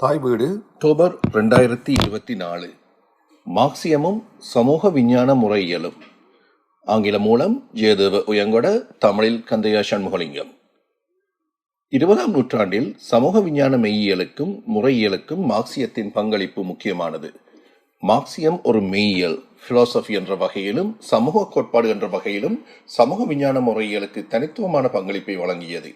தாய் வீடு அக்டோபர் ரெண்டாயிரத்தி இருபத்தி நாலு. மார்க்சியமும் சமூக விஞ்ஞான முறையியலும். ஆங்கிலம் மூலம் ஜெயதேவ உயங்கொட தமிழில் கந்தையா சண்முகலிங்கம். இருபதாம் நூற்றாண்டில் சமூக விஞ்ஞான மெய்யியலுக்கும் முறையியலுக்கும் மார்க்சியத்தின் பங்களிப்பு முக்கியமானது. மார்க்சியம் ஒரு மெய்யியல் பிலாசபி என்ற வகையிலும் சமூக கோட்பாடு என்ற வகையிலும் சமூக விஞ்ஞான முறையியலுக்கு தனித்துவமான பங்களிப்பை வழங்கியது.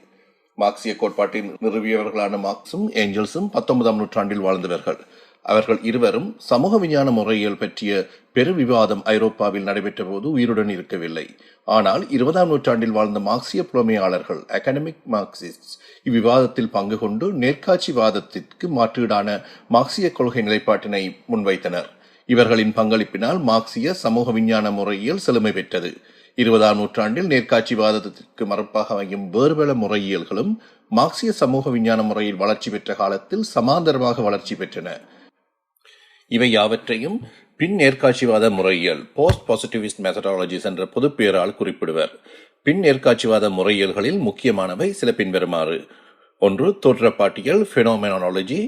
மார்க்சிய கோட்பாட்டின் நிறுவியவர்களான மார்க்சும் ஏஞ்சல்ஸும் பத்தொன்பதாம் நூற்றாண்டில் வாழ்ந்தவர்கள். அவர்கள் இருவரும் சமூக விஞ்ஞான முறையியல் பற்றிய பெரு விவாதம் ஐரோப்பாவில் நடைபெற்ற போது உயிருடன் இருக்கவில்லை. ஆனால் இருபதாம் நூற்றாண்டில் வாழ்ந்த மார்க்சிய புலமையாளர்கள் அகாடமிக் மார்க்சிஸ்ட் இவ்விவாதத்தில் பங்கு கொண்டு நேர்காட்சிவாதத்திற்கு மாற்றீடான மார்க்சிய கொள்கை நிலைப்பாட்டினை முன்வைத்தனர். இவர்களின் பங்களிப்பினால் மார்க்சிய சமூக விஞ்ஞான முறையியல் செழுமை பெற்றது. இருபதாம் நூற்றாண்டில் நேர்காட்சிவாதத்திற்கு மறுப்பாக அமையும் வேறுபல முறையியல்களும் மார்க்சிய சமூக விஞ்ஞான முறையில் வளர்ச்சி பெற்ற காலத்தில் சமாந்தரமாக வளர்ச்சி பெற்றன. இவை யாவற்றையும் பின் நேர்காட்சிவாத முறையியல் போஸ்ட் பாசிட்டிவிஸ்ட் மெத்தடாலஜிஸ் என்ற பொதுப்பெயரால் குறிப்பிடுவர். பின் நேர்காட்சிவாத முறையியல்களில் முக்கியமானவை சில பின்வருமாறு. ஒன்று தோற்றப்பாட்டியல் ஃபெனோமெனாலஜி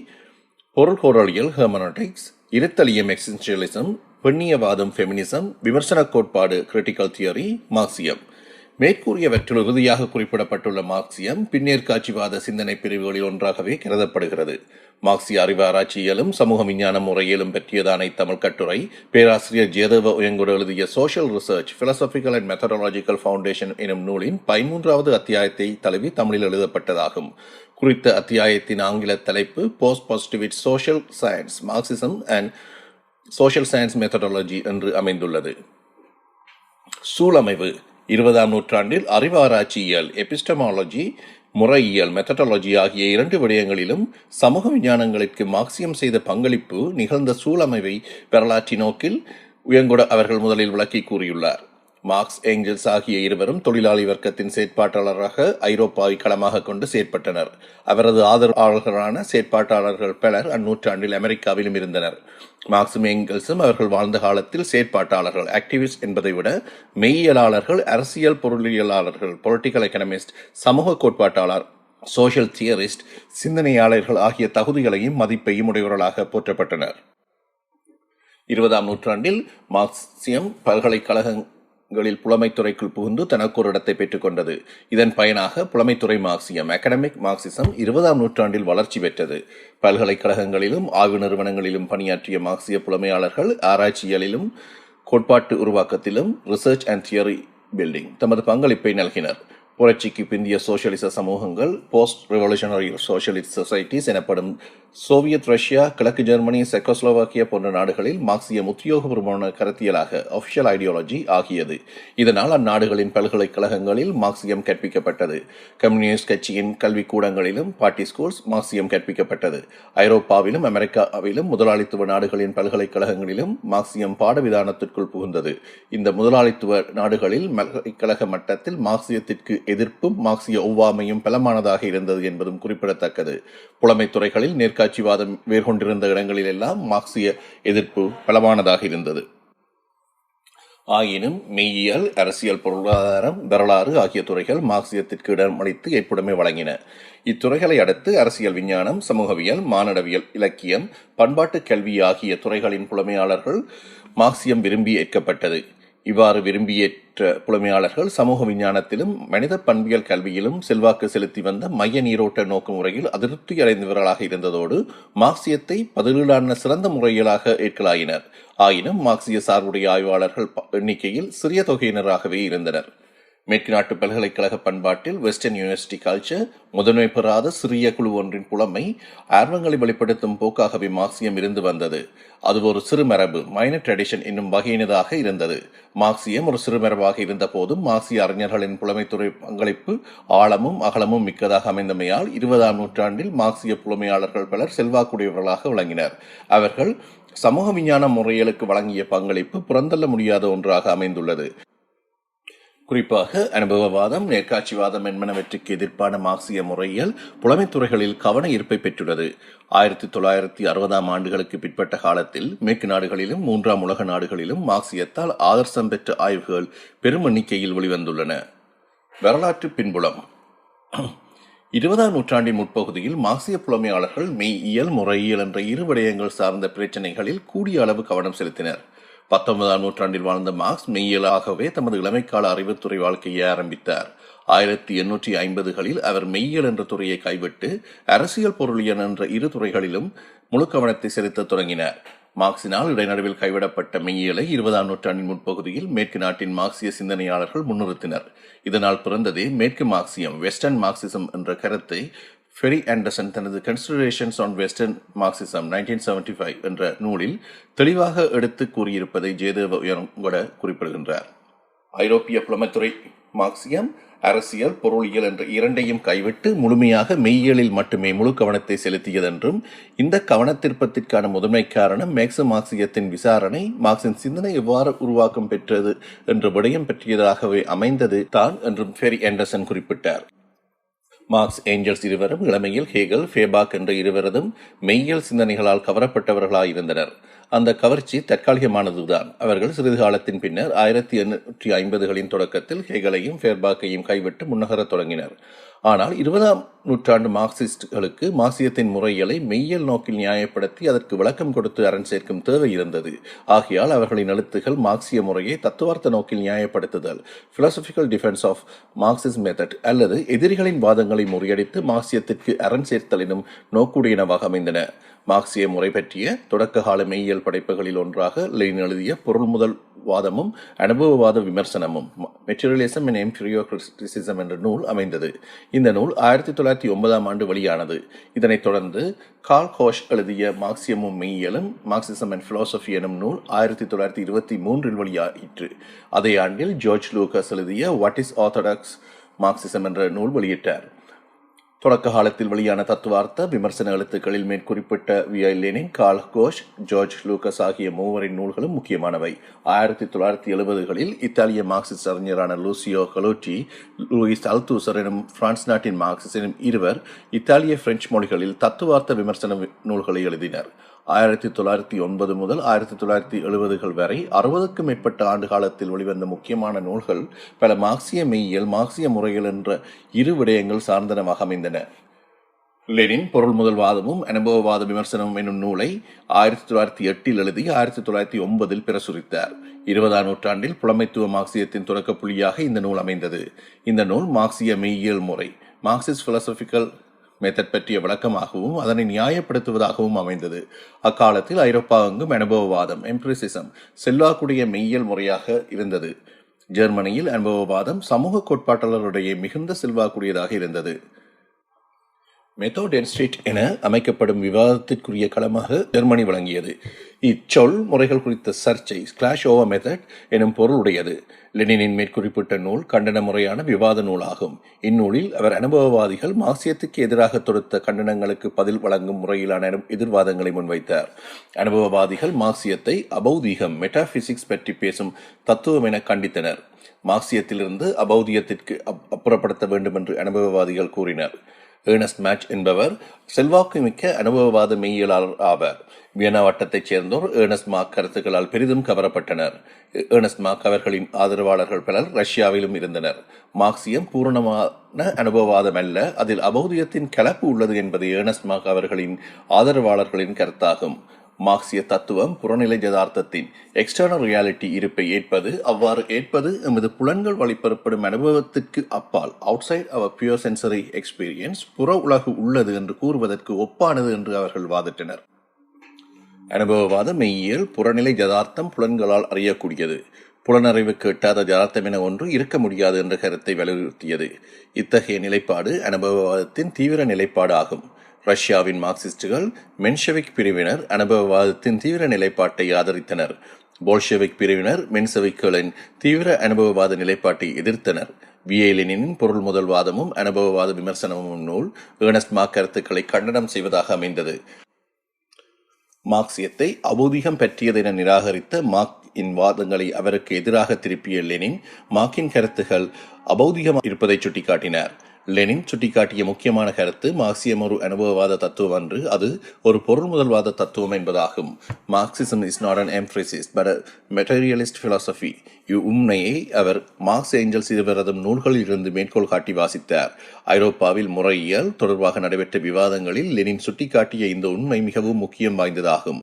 பொருள்கோரலியல் ஹெர்மனோட்டிக்ஸ் இருத்தலியம் எக்ஸிஸ்டலிசம் பெண்ணியவாதம் ஃபெமினிசம் விமர்சன கோட்பாடு கிரிட்டிக்கல் தியரி மார்க்சியம் மேற்கூறியவற்றில் உறுதியாக குறிப்பிடப்பட்டுள்ள மார்க்சியம் பின்னேற்காட்சிவாத சிந்தனை பிரிவுகளில் ஒன்றாகவே கருதப்படுகிறது. மார்க்சிய அறிவாராய்ச்சியியலும் சமூக விஞ்ஞான முறையிலும் பற்றியதான தமிழ் கட்டுரை பேராசிரியர் ஜேதவ உயங்குடு எழுதிய social research philosophical and methodological foundation எனும் நூலின் பதிமூன்றாவது அத்தியாயத்தை தழுவி தமிழில் எழுதப்பட்டதாகும். குறித்த அத்தியாயத்தின் ஆங்கில தலைப்பு post positivist social science Marxism and social science methodology என்று அமைந்துள்ளது. சூழமைவு இருபதாம் நூற்றாண்டில் அறிவாராய்ச்சியியல் எபிஸ்டமாலஜி முறையியல் மெத்தடாலஜி ஆகிய இரண்டு விடயங்களிலும் சமூக விஞ்ஞானங்களுக்கு மார்க்சியம் செய்த பங்களிப்பு நிகழ்ந்த சூழமைவை வரலாற்றி நோக்கில் உயங்குட அவர்கள் முதலில் விளக்கி கூறியுள்ளார். மார்க்ஸ் ஏஞ்சல்ஸ் ஆகிய இருவரும் தொழிலாளி வர்க்கத்தின் செயற்பாட்டாளராக ஐரோப்பாவை களமாக கொண்டு செயற்பட்டனர். அவரது ஆதரவாளர்களான செயற்பாட்டாளர்கள் பலர் அந்நூற்றாண்டில் அமெரிக்காவிலும் இருந்தனர். மார்க்ஸும் ஏங்கல்ஸும் அவர்கள் வாழ்ந்த காலத்தில் செயற்பாட்டாளர்கள் ஆக்டிவிஸ்ட் என்பதை விட மெய்யியலாளர்கள் அரசியல் பொருளியலாளர்கள் பொலிட்டிக்கல் எக்கனமிஸ்ட் சமூக கோட்பாட்டாளர் சோஷியல் தியரிஸ்ட் சிந்தனையாளர்கள் ஆகிய தகுதிகளையும் மதிப்பையும் உடையவர்களாக போற்றப்பட்டனர். இருபதாம் நூற்றாண்டில் மார்க்சியம் பல்கலைக்கழகங்களில் புலமைத்துறைக்குள் புகுந்து தனக்கு ஒரு இடத்தை பெற்றுக்கொண்டது இதன் பயனாக புலமைத்துறை மார்க்சியம் அகடமிக் மார்க்சிசம் இருபதாம் நூற்றாண்டில் வளர்ச்சி பெற்றது. பல்கலைக்கழகங்களிலும் ஆய்வு நிறுவனங்களிலும் பணியாற்றிய மார்க்சிய புலமையாளர்கள் ஆராய்ச்சியலிலும் கோட்பாட்டு உருவாக்கத்திலும் ரிசர்ச் அண்ட் தியரி பில்டிங் தமது பங்களிப்பை நல்கினர். புரட்சிக்கு பிந்திய சோசியலிச சமூகங்கள் போஸ்ட் ரெவல்யூஷனரி சோசியலிஸ்ட் சொசைட்டிஸ் எனப்படும் சோவியத் ரஷ்யா கிழக்கு ஜெர்மனி செக்கோஸ்லோவாக்கியா போன்ற நாடுகளில் மார்க்சியம் உத்தியோகபூர்வமான கருத்தியலாக அஃபிஷியல் ஐடியாலஜி ஆகியது. இதனால் அந்நாடுகளின் பல்கலைக்கழகங்களில் மார்க்சியம் கற்பிக்கப்பட்டது. கம்யூனிஸ்ட் கட்சியின் கல்விக்கூடங்களிலும் பார்ட்டி ஸ்கூல்ஸ் மார்க்சியம் கற்பிக்கப்பட்டது. ஐரோப்பாவிலும் அமெரிக்காவிலும் முதலாளித்துவ நாடுகளின் பல்கலைக்கழகங்களிலும் மார்க்சியம் பாடவிதானத்திற்குள் புகுந்தது. இந்த முதலாளித்துவ நாடுகளில் பல்கலைக்கழக மட்டத்தில் மார்க்சியத்திற்கு எதிர்ப்பும் மார்க்சிய ஒவ்வாமையும் பலமானதாக இருந்தது என்பதும் குறிப்பிடத்தக்கது. புலமைத் துறைகளில் நேர்காட்சிவாதம் வேர்கொண்டிருந்த இடங்களில் எல்லாம் மார்க்சிய எதிர்ப்பு பலமானதாக இருந்தது. ஆயினும் மெய்யியல் அரசியல் பொருளாதாரம் வரலாறு ஆகிய துறைகள் மார்க்சியத்திற்கு இடமளித்து எப்படமே வழங்கின. இத்துறைகளை அடுத்து அரசியல் விஞ்ஞானம் சமூகவியல் மானடவியல் இலக்கியம் பண்பாட்டு கல்வி ஆகிய துறைகளின் புலமையாளர்கள் மார்க்சியம் விரும்பி ஏற்கப்பட்டது. இவ்வாறு விரும்பியேற்ற புலமையாளர்கள் சமூக விஞ்ஞானத்திலும் மனித பண்பியல் கல்வியிலும் செல்வாக்கு செலுத்தி வந்த மைய நீரோட்ட நோக்கு முறையில் அதிருப்தி அடைந்தவர்களாக இருந்ததோடு மார்க்சியத்தை பதிலீடான சிறந்த முறையிலாக ஏற்கலாயினர். ஆயினும் மார்க்சிய சார்புடைய ஆய்வாளர்கள் எண்ணிக்கையில் சிறிய தொகையினராகவே இருந்தனர். மேற்கு நாட்டு பல்கலைக்கழக பண்பாட்டில் வெஸ்டர்ன் யூனிவர்சிட்டி கல்ச்சர் முதன்மை பெறாத சிறிய குழு ஒன்றின் புலமை ஆர்வங்களை வெளிப்படுத்தும் போக்காகவே மார்க்சியம் இருந்து வந்தது. அது ஒரு சிறுமரபு மைனர் ட்ரெடிஷன் என்னும் வகையினதாக இருந்தது. மார்க்சியம் ஒரு சிறுமரபாக இருந்த போதும் மார்க்சிய அறிஞர்களின் புலமைத்துறை பங்களிப்பு ஆழமும் அகலமும் மிக்கதாக அமைந்தமையால் இருபதாம் நூற்றாண்டில் மார்க்சிய புலமையாளர்கள் பலர் செல்வாக்குடையவர்களாக விளங்கினர். அவர்கள் சமூக விஞ்ஞான முறைகளுக்கு வழங்கிய பங்களிப்பு புறந்தள்ள முடியாத ஒன்றாக அமைந்துள்ளது. குறிப்பாக அனுபவவாதம் நேர்காட்சிவாதம் என்பனவற்றுக்கு எதிர்ப்பான மார்க்சிய முறையியல் புலமைத்துறைகளில் கவன ஈர்ப்பை பெற்றுள்ளது. ஆயிரத்தி தொள்ளாயிரத்தி அறுபதாம் ஆண்டுகளுக்கு பிற்பட்ட காலத்தில் மேற்கு நாடுகளிலும் மூன்றாம் உலக நாடுகளிலும் மார்க்சியத்தால் ஆதர்சம் பெற்ற ஆய்வுகள் பெரும் எண்ணிக்கையில் வெளிவந்துள்ளன. வரலாற்று பின்புலம். இருபதாம் நூற்றாண்டின் முற்பகுதியில் மார்க்சிய புலமையாளர்கள் மெய்யியல் முறையியல் என்ற இரு விடயங்கள் சார்ந்த பிரச்சினைகளில் கூடிய அளவு கவனம் செலுத்தினர். பத்தொன்பதாம் நூற்றாண்டில் வாழ்ந்த மார்க்ஸ் மெய்யியலாகவே தமது இளமைக்கால அறிவுத்துறை வாழ்க்கையை ஆரம்பித்தார். ஆயிரத்தி எண்ணூற்றி ஐம்பதுகளில் அவர் மெய்யியல் என்ற துறையை கைவிட்டு அரசியல் பொருளியல் என்ற இரு துறைகளிலும் முழு கவனத்தை செலுத்தத் தொடங்கினார். மார்க்சினால் இடைநடுவில் கைவிடப்பட்ட மெய்யியலை இருபதாம் நூற்றாண்டின் முற்பகுதியில் மேற்கு நாட்டின் மார்க்சிய சிந்தனையாளர்கள் முன்னிறுத்தினர். இதனால் பிறந்ததே மேற்கு மார்க்சியம் வெஸ்டர்ன் மார்க்சிசம் என்ற கருத்தை ஃபெரி ஆண்டர்சன் தனது considerations on western Marxism nineteen seventy five என்ற நூலில் தெளிவாக எடுத்து கூறியிருப்பதை ஜெயதேவ உயர்கொட குறிப்பிடுகின்றார். ஐரோப்பிய புலமைத்துறை மார்க்சியம் அரசியல் பொருளியல் என்ற இரண்டையும் கைவிட்டு முழுமையாக மெய்யியலில் மட்டுமே முழு கவனத்தை செலுத்தியதென்றும் இந்த கவனத்திற்பத்திற்கான முதன்மை காரணம் மேக்ச மார்க்சியத்தின் விசாரணை மார்க்சின் சிந்தனை எவ்வாறு உருவாக்கம் பெற்றது என்ற விடயம் பற்றியதாகவே அமைந்தது தான் என்றும் ஃபெரி ஆண்டர்சன் குறிப்பிட்டார். மார்க்ஸ் ஏஞ்சல்ஸ் இருவரும் இளமையில் ஹேகல் ஃபேபாக் என்ற இருவரதும் மெய்யியல் சிந்தனைகளால் கவரப்பட்டவர்களாயிருந்தனர். அந்த கவர்ச்சி தற்காலிகமானதுதான். அவர்கள் சிறிது காலத்தின் பின்னர் ஆயிரத்தி எண்ணூற்றி ஐம்பதுகளின் தொடக்கத்தில் ஹேகலையும் ஃபேர்பாக்கையும் கைவிட்டு முன்னகரத் தொடங்கினர். ஆனால் இருபதாம் நூற்றாண்டு மார்க்சிஸ்டுகளுக்கு மார்க்சியத்தின் முறைகளை மெய்யல் நோக்கில் நியாயப்படுத்தி அதற்கு விளக்கம் கொடுத்து அரண் சேர்க்கும் தேவை இருந்தது. ஆகையால் அவர்களின் எழுத்துகள் மார்க்சிய முறையை தத்துவார்த்த நோக்கில் நியாயப்படுத்துதல் philosophical defence of Marxist method அல்லது எதிரிகளின் வாதங்களை முறியடித்து மார்க்சியத்திற்கு அரண் சேர்த்தல் எனும் நோக்குடையனவாக அமைந்தன. மார்க்சிய முறை பற்றிய தொடக்க கால மெய்யியல் படைப்புகளில் ஒன்றாக லெனின் எழுதிய பொருள் முதல் வாதமும் அனுபவவாத விமர்சனமும். மெட்டீரியலிசம் அண்ட் எம்பீரியோ கிரிட்டிசிசம் என்ற நூல் அமைந்தது. இந்த நூல் ஆயிரத்தி தொள்ளாயிரத்தி ஒன்பதாம் ஆண்டு வெளியானது. இதனைத் தொடர்ந்து கால் கோஷ் எழுதிய மார்க்சியமும் மெய்யியலும் மார்க்சிசம் அண்ட் பிலாசபி எனும் நூல் ஆயிரத்தி தொள்ளாயிரத்தி இருபத்தி மூன்றில் வெளியாயிற்று. அதே ஆண்டில் ஜார்ஜ் லூகஸ் எழுதிய வாட் இஸ் ஆர்த்தடாக்ஸ் மார்க்சிசம் என்ற நூல் வெளியிட்டார். தொடக்க காலத்தில் வெளியான தத்துவார்த்த விமர்சன எழுத்துக்களில் மேற்குறிப்பிட்ட V I Lenin Karl Korsch George Lukacs ஆகிய மூவரின் நூல்களும் முக்கியமானவை. ஆயிரத்தி தொள்ளாயிரத்தி எழுபதுகளில் இத்தாலிய மார்க்சிஸ்ட் அறிஞரான லூசியோ கலோட்டி லூயிஸ் அல்தூசர் எனும் பிரான்ஸ் நாட்டின் மார்க்சிஸ்ட் எனும் இருவர் இத்தாலிய பிரெஞ்சு மொழிகளில் தத்துவார்த்த விமர்சன நூல்களை எழுதினர். ஆயிரத்தி தொள்ளாயிரத்தி ஒன்பது முதல் ஆயிரத்தி தொள்ளாயிரத்தி எழுபதுகள் வரை அறுபதுக்கும் மேற்பட்ட ஆண்டு காலத்தில் வெளிவந்த முக்கியமான நூல்கள் பல மார்க்சிய மெய்யியல் மார்க்சிய முறைகள் என்ற இரு விடயங்கள் சார்ந்தனமாக அமைந்தன. லெனின் பொருள் முதல்வாதமும் அனுபவவாத விமர்சனமும் என்னும் நூலை ஆயிரத்தி தொள்ளாயிரத்தி எட்டில் எழுதி ஆயிரத்தி தொள்ளாயிரத்தி ஒன்பதில் பிரசுரித்தார். இருபதாம் நூற்றாண்டில் புலமைத்துவ மார்க்சியத்தின் தொடக்க புள்ளியாக இந்த நூல் அமைந்தது. இந்த நூல் மார்க்சிய மெய்யியல் முறை மார்க்சிஸ்ட் பிலோசபிக்கல் மெத்தட் பற்றிய விளக்கமாகவும் அதனை நியாயப்படுத்துவதாகவும் அமைந்தது. அக்காலத்தில் ஐரோப்பா அங்கும் அனுபவவாதம் எம்பிரிசிசம் செல்வாக்குடைய மெய்யியல் முறையாக இருந்தது. ஜெர்மனியில் அனுபவவாதம் சமூக கோட்பாட்டாளருடைய மிகுந்த செல்வாக்குடையதாக இருந்தது. மெத்தோடென்ஸ்ட்ரேட் என அமைக்கப்படும் விவாதத்திற்குரிய களமாக ஜெர்மனி வழங்கியது இச்சொல் முறைகள் குறித்த சர்ச்சை கிளாஷ் ஓவர் மெத்தட் எனும் பொருளுடையது. லெனினின் மேற்குறிப்பிட்ட நூல் கண்டன முறையான விவாத நூலாகும். இந்நூலில் அவர் அனுபவவாதிகள் மார்க்சியத்துக்கு எதிராக தொடுத்த கண்டனங்களுக்கு பதில் வழங்கும் முறையிலான எதிர்வாதங்களை முன்வைத்தார். அனுபவவாதிகள் மார்க்சியத்தை அபௌதீகம் மெட்டாபிசிக்ஸ் பற்றி பேசும் தத்துவம் என கண்டித்தனர். மார்க்சியத்திலிருந்து அபௌதியத்திற்கு அப்புறப்படுத்த வேண்டும் என்று அனுபவவாதிகள் கூறினர். ஏர்னஸ்ட் மேட்ச் என்பவர் செல்வாக்கு மிக்க அனுபவவாத மெய்யியலாளர் ஆவார். வியனா வட்டத்தைச் சேர்ந்தோர் ஏர்னஸ்ட் மார்க் கருத்துக்களால் பெரிதும் கவரப்பட்டனர். ஏர்னஸ்ட் மார்க் அவர்களின் ஆதரவாளர்கள் பலர் ரஷ்யாவிலும் இருந்தனர். மார்க்சியம் பூரணமான அனுபவவாதம் அல்ல அதில் அபௌதியத்தின் கலப்பு உள்ளது என்பது ஏர்னஸ்ட் மார்க் அவர்களின் ஆதரவாளர்களின் கருத்தாகும். மார்க்சிய தத்துவம் புறநிலை யதார்த்தத்தின் எக்ஸ்டர்னல் ரியாலிட்டி இருப்பை ஏற்பது அவ்வாறு ஏற்பது எமது புலன்கள் வழிபெறப்படும் அனுபவத்திற்கு அப்பால் outside our pure sensory experience புற உலகு உள்ளது என்று கூறுவதற்கு ஒப்பானது என்று அவர்கள் வாதிட்டனர். அனுபவவாத மெய்யியல் புறநிலை யதார்த்தம் புலன்களால் அறியக்கூடியது. புலனறிவு எட்டாத ஜதார்த்தம் என ஒன்று இருக்க முடியாது என்ற கருத்தை வலியுறுத்தியது. இத்தகைய நிலைப்பாடு அனுபவவாதத்தின் தீவிர நிலைப்பாடு ஆகும். ரஷ்யாவின் மார்க்சிஸ்டுகள் மென்ஷெவிக் பிரிவினர் அனுபவவாதத்தின் தீவிர நிலைப்பாட்டை ஆதரித்தனர். போல்ஷெவிக் பிரிவினர் மென்செவிக்களின் தீவிர அனுபவவாத நிலைப்பாட்டை எதிர்த்தனர். வியேலினின் பொருள் முதல்வாதமும் அனுபவவாத விமர்சனமும் நூல் ஏனஸ்மா கருத்துக்களை கண்டனம் செய்வதாக அமைந்தது. மார்க்சியத்தை அபூதிகம் பற்றியது என நிராகரித்த மார்க் இன் வாதங்களை அவருக்கு எதிராக திருப்பிய லெனின் மார்க்கின் கருத்துகள் அபௌதிகம் இருப்பதை சுட்டிக்காட்டினார். லெனின் சுட்டிக்காட்டிய முக்கியமான கருத்து மார்க்சியம் ஒரு அனுபவவாத தத்துவம் அன்று. அது ஒரு பொருள் முதல்வாத தத்துவம் என்பதாகும். Marxism is not an empiricism but materialist philosophy இவ்வுண்மையை அவர் மார்க்ஸ் ஏஞ்சல்ஸ் இருவரதும் நூல்களில் இருந்து மேற்கோள் காட்டி வாசித்தார். ஐரோப்பாவில் முறையியல் தொடர்பாக நடைபெற்ற விவாதங்களில் லெனின் சுட்டிக்காட்டிய இந்த உண்மை மிகவும் முக்கியம் வாய்ந்ததாகும்.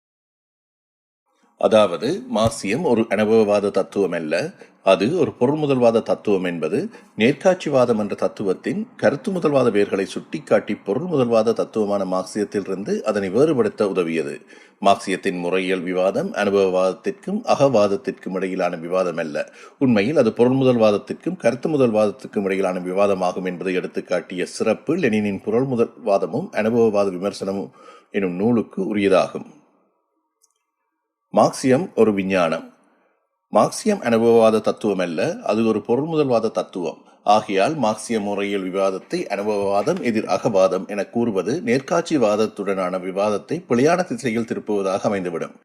அதாவது மார்க்சியம் ஒரு அனுபவவாத தத்துவம் அல்ல அது ஒரு பொருள் முதல்வாத தத்துவம் என்பது நேர்காட்சிவாதம் என்ற தத்துவத்தின் கருத்து முதல்வாத வேர்களை சுட்டிக்காட்டி பொருள் முதல்வாத தத்துவமான மார்க்சியத்திலிருந்து அதனை வேறுபடுத்த உதவியது. மார்க்சியத்தின் முறையியல் விவாதம் அனுபவவாதத்திற்கும் அகவாதத்திற்கும் இடையிலான விவாதம் அல்ல. உண்மையில் அது பொருள் முதல்வாதத்திற்கும் கருத்து முதல்வாதத்திற்கும் இடையிலான விவாதமாகும் என்பதை எடுத்துக்காட்டிய சிறப்பு லெனினின் பொருள் முதல்வாதமும் அனுபவவாத விமர்சனமும் எனும் நூலுக்கு உரியதாகும். மார்க்சியம் ஒரு விஞ்ஞானம். மார்க்சியம் அனுபவவாத தத்துவம் அல்ல அது ஒரு பொருள்முதல்வாத தத்துவம். ஆகையால் மார்க்சிய முறையில் விவாதத்தை அனுபவவாதம் எதிர் அகவாதம் என கூறுவது நேர்காட்சிவாதத்துடனான விவாதத்தை பிழையான திசையில் திருப்புவதாக அமைந்துவிடும்.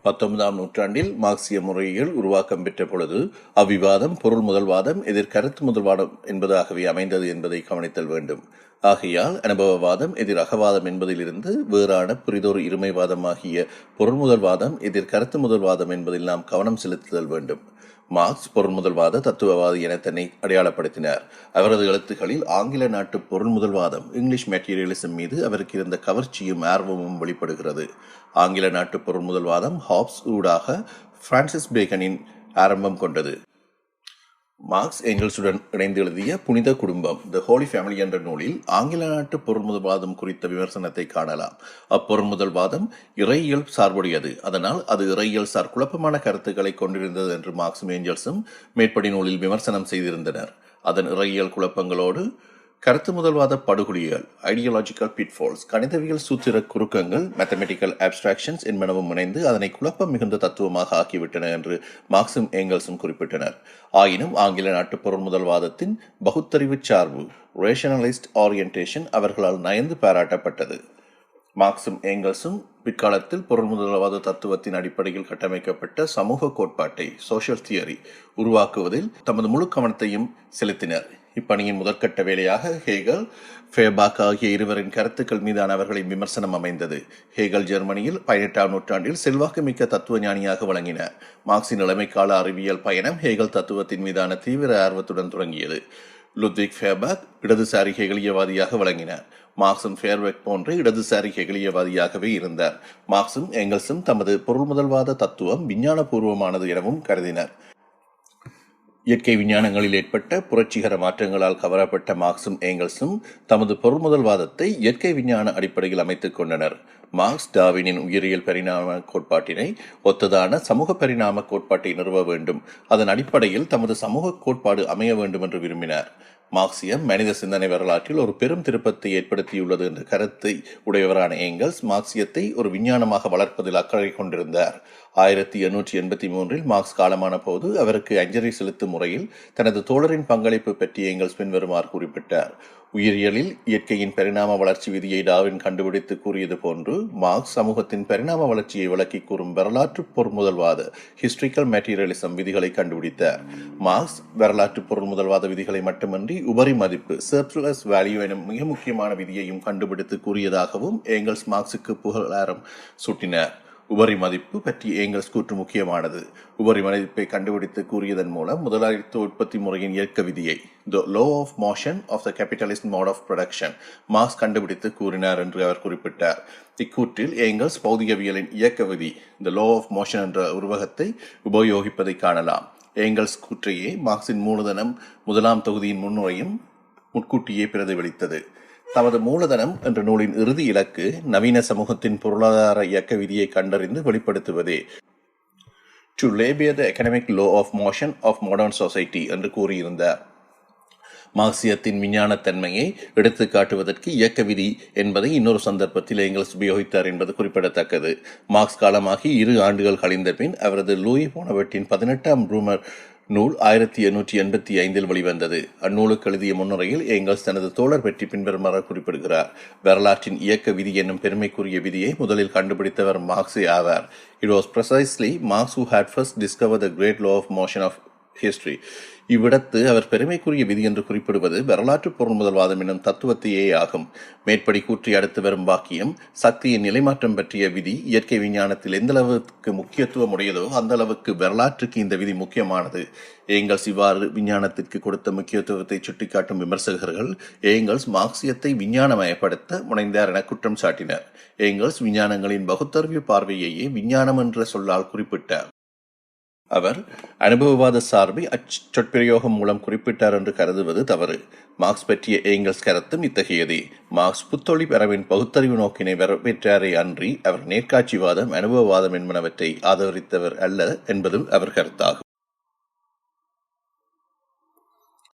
பத்தொன்பதாம் நூற்றாண்டில் மார்க்சிய முறையில் உருவாக்கம் பெற்ற பொழுது அவ்விவாதம் பொருள் முதல்வாதம் எதிர் கருத்து முதல்வாதம் என்பதாகவே அமைந்தது என்பதை கவனித்தல் வேண்டும். ஆகையால் அனுபவவாதம் எதிர் அகவாதம் என்பதிலிருந்து வேறான புரிதொரு இருமைவாதமாகிய பொருள் முதல்வாதம் எதிர் கருத்து முதல்வாதம் என்பதில் நாம் கவனம் செலுத்துதல் வேண்டும். மார்க்ஸ் பொருள் முதல்வாத தத்துவவாதி என தன்னை அடையாளப்படுத்தினார். அவரது எழுத்துக்களில் ஆங்கில நாட்டு பொருள் முதல்வாதம் இங்கிலீஷ் மெட்டீரியலிசம் மீது அவருக்கு இருந்த கவர்ச்சியும் ஆர்வமும் வெளிப்படுகிறது. ஆங்கில நாட்டு பொருள் முதல்வாதம் ஹாப்ஸ் ஊடாக பிரான்சிஸ் பேக்கனின் ஆரம்பம் கொண்டது. மார்க்ஸ் ஏஞ்சல்ஸுடன் இணைந்து எழுதிய புனித குடும்பம் த ஹோலி ஃபேமிலி என்ற நூலில் ஆங்கில நாட்டு பொருள்முதல்வாதம் குறித்த விமர்சனத்தை காணலாம். அப்பொருள்முதல்வாதம் இறையியல் சார்புடையது. அதனால் அது இறையியல் சார் குழப்பமான கருத்துக்களை கொண்டிருந்தது என்று மார்க்ஸும் ஏஞ்சல்ஸும் மேற்படி நூலில் விமர்சனம் செய்திருந்தனர். அதன் இறையியல் குழப்பங்களோடு கருத்து முதல்வாத படுகொலிகள் ஐடியாலஜிக்கல் பிட்ஃபால்ஸ் கணிதவியல் சூத்திர குறுக்கங்கள் மேத்தமெட்டிக்கல் அப்டிராக்ஷன்ஸ் என்பனவும் இணைந்து அதனை குழப்பம் மிகுந்த தத்துவமாக ஆக்கிவிட்டன என்று மார்க்சும் ஏங்கல்ஸும் குறிப்பிட்டனர். ஆயினும் ஆங்கில நாட்டு பொருள் முதல்வாதத்தின் பகுத்தறிவு சார்பு ரேஷனலிஸ்ட் ஆரியன்டேஷன் அவர்களால் நயந்து பாராட்டப்பட்டது. மார்க்சும் ஏங்கல்ஸும் பிற்காலத்தில் பொருள் முதல்வாத தத்துவத்தின் அடிப்படையில் கட்டமைக்கப்பட்ட சமூக கோட்பாட்டை சோஷியல் தியரி உருவாக்குவதில் தமது முழு கவனத்தையும் செலுத்தினர். இப்பணியின் முதற்கட்ட வேலையாக ஹேகல் ஃபேபாக் ஆகிய இருவரின் கருத்துக்கள் மீதான அவர்களின் விமர்சனம் அமைந்தது. ஹேகல் ஜெர்மனியில் பதினெட்டாம் நூற்றாண்டில் செல்வாக்குமிக்க தத்துவ ஞானியாக வழங்கினார் மார்க்சின் இளமைக்கால அறிவியல் பயணம் ஹேகல் தத்துவத்தின் மீதான தீவிர ஆர்வத்துடன் தொடங்கியது. லுத்விக் ஃபேபாக் இடதுசாரி ஹெகலியவாதியாக வழங்கினார் மார்க்சும் ஃபேர்வெக் போன்ற இடதுசாரி ஹெகலியவாதியாகவே இருந்தார். மார்க்சும் எங்கல்ஸும் தமது பொருள் முதல்வாத தத்துவம் விஞ்ஞானபூர்வமானது எனவும் கருதினர். இயற்கை விஞ்ஞானங்களில் ஏற்பட்ட புரட்சிகர மாற்றங்களால் கவரப்பட்ட மார்க்சும் ஏங்கல்ஸும் தமது பொருள்முதல்வாதத்தை இயற்கை விஞ்ஞான அடிப்படையில் அமைத்துக் கொண்டனர். மார்க்ஸ் டாவினின் உயிரியல் பரிணாம கோட்பாட்டினை ஒத்ததான சமூக பரிணாம கோட்பாட்டை நிறுவ வேண்டும். அதன் அடிப்படையில் தமது சமூக கோட்பாடு அமைய வேண்டும் என்று விரும்பினார். மார்க்சியம் மனித சிந்தனை வரலாற்றில் ஒரு பெரும் திருப்பத்தை ஏற்படுத்தியுள்ளது என்ற கருத்தை உடையவரான ஏங்கல்ஸ் மார்க்சியத்தை ஒரு விஞ்ஞானமாக வளர்ப்பதில் அக்கறை கொண்டிருந்தார். ஆயிரத்தி எண்ணூற்றி எண்பத்தி மூன்றில் மார்க்ஸ் காலமான போது அவருக்கு அஞ்சலி செலுத்தும் முறையில் தனது தோழரின் பங்களிப்பு பற்றி ஏங்கல்ஸ் பின்வருமாறு குறிப்பிட்டார். உயிரியலில் இயற்கையின் பரிணாம வளர்ச்சி விதியை டாவின் கண்டுபிடித்து கூறியது போன்று மார்க்ஸ் சமூகத்தின் பரிணாம வளர்ச்சியை விளக்கி கூறும் வரலாற்று பொருள்முதல்வாத ஹிஸ்டரிக்கல் மெட்டீரியலிசம் விதிகளை கண்டுபிடித்தார். மார்க்ஸ் வரலாற்று பொருள்முதல்வாத விதிகளை மட்டுமின்றி உபரி மதிப்பு சர்ப்ளஸ் வேல்யூ எனும் மிக முக்கியமான விதியையும் கண்டுபிடித்து கூறியதாகவும் ஏங்கல்ஸ் மார்க்ஸுக்கு புகழாரம் சூட்டினார். உபரி மதிப்பு பற்றி ஏங்கல்ஸ் கூற்று முக்கியமானது. உபரி மதிப்பை கண்டுபிடித்து கூறியதன் மூலம் முதலாளித்துவ உற்பத்தி முறையின் இயக்க விதியை the law of motion of the capitalist mode of production Marx கண்டுபிடித்து கூறினார் என்று அவர் குறிப்பிட்டார். இக்கூற்றில் ஏங்கல்ஸ் பௌதிகவியலின் இயக்க விதி த லோ ஆஃப் மோஷன் என்ற உருவகத்தை உபயோகிப்பதை காணலாம். ஏங்கல்ஸ் கூற்றையே மார்க்சின் மூலதனம் முதலாம் தொகுதியின் முன்னுரையும் முன்கூட்டியே பிரதிபலித்தது. தமது மூலதனம் என்ற நூலின் இறுதி இலக்கு நவீன சமூகத்தின் பொருளாதார இயக்க விதியை கண்டறிந்து வெளிப்படுத்துவதே. To lay bare the economic law of motion of modern society என்று கூறியிருந்தார் மார்க்சியத்தின் விஞ்ஞானத்தன்மையை எடுத்து காட்டுவதற்கு இயக்க விதி என்பதை இன்னொரு சந்தர்ப்பத்தில் எங்கல்ஸ் உபயோகித்தார் என்பது குறிப்பிடத்தக்கது. மார்க்ஸ் காலமாகி இரு ஆண்டுகள் கழிந்த பின் அவரது லூயி போனவற்றின் பதினெட்டாம் ரூமர் நூல் ஆயிரத்தி எண்ணூற்றி எண்பத்தி ஐந்தில் வெளிவந்தது. அந்நூலுக்கு எழுதிய முன்னுரையில் ஏங்கல்ஸ் தனது தோழர் பற்றி பின்வருமாறு குறிப்பிடுகிறார். வரலாற்றின் இயக்க விதி என்னும் பெருமைக்குரிய விதியை முதலில் கண்டுபிடித்தவர் மார்க்ஸே ஆவார். It was precisely Marx who had first discover the great law of motion of history இவ்விடத்து அவர் பெருமைக்குரிய விதி என்று குறிப்பிடுவது வரலாற்று பொருள் முதல்வாதம் எனும் தத்துவத்தையே ஆகும். மேற்படி கூற்றி அடுத்து வரும் வாக்கியம் சக்தியின் நிலைமாற்றம் பற்றிய விதி இயற்கை விஞ்ஞானத்தில் எந்த அளவுக்கு முக்கியத்துவம் உடையதோ அந்த அளவுக்கு வரலாற்றுக்கு இந்த விதி முக்கியமானது. ஏங்கல்ஸ் இவ்வாறு விஞ்ஞானத்திற்கு கொடுத்த முக்கியத்துவத்தை சுட்டிக்காட்டும் விமர்சகர்கள் ஏங்கல்ஸ் மார்க்சியத்தை விஞ்ஞானமயப்படுத்த முனைந்தார் என குற்றம் சாட்டினர். ஏங்கல்ஸ் விஞ்ஞானங்களின் பகுத்தறிவு பார்வையையே விஞ்ஞானம் என்ற சொல்லால் குறிப்பிட்டார். அவர் அனுபவவாத சார்பை அச்சொற்பிரயோகம் மூலம் குறிப்பிட்டார் என்று கருதுவது தவறு. மார்க்ஸ் பற்றிய ஏங்கல்ஸ் கருத்தும் இத்தகையதே. மார்க்ஸ் புத்தொழி பெறவின் பகுத்தறிவு நோக்கினை வரவேற்றாரே அன்றி அவர் நேர்காட்சிவாதம் அனுபவவாதம் என்பனவற்றை ஆதரித்தவர் அல்ல என்பதும் அவர் கருத்தாகும்.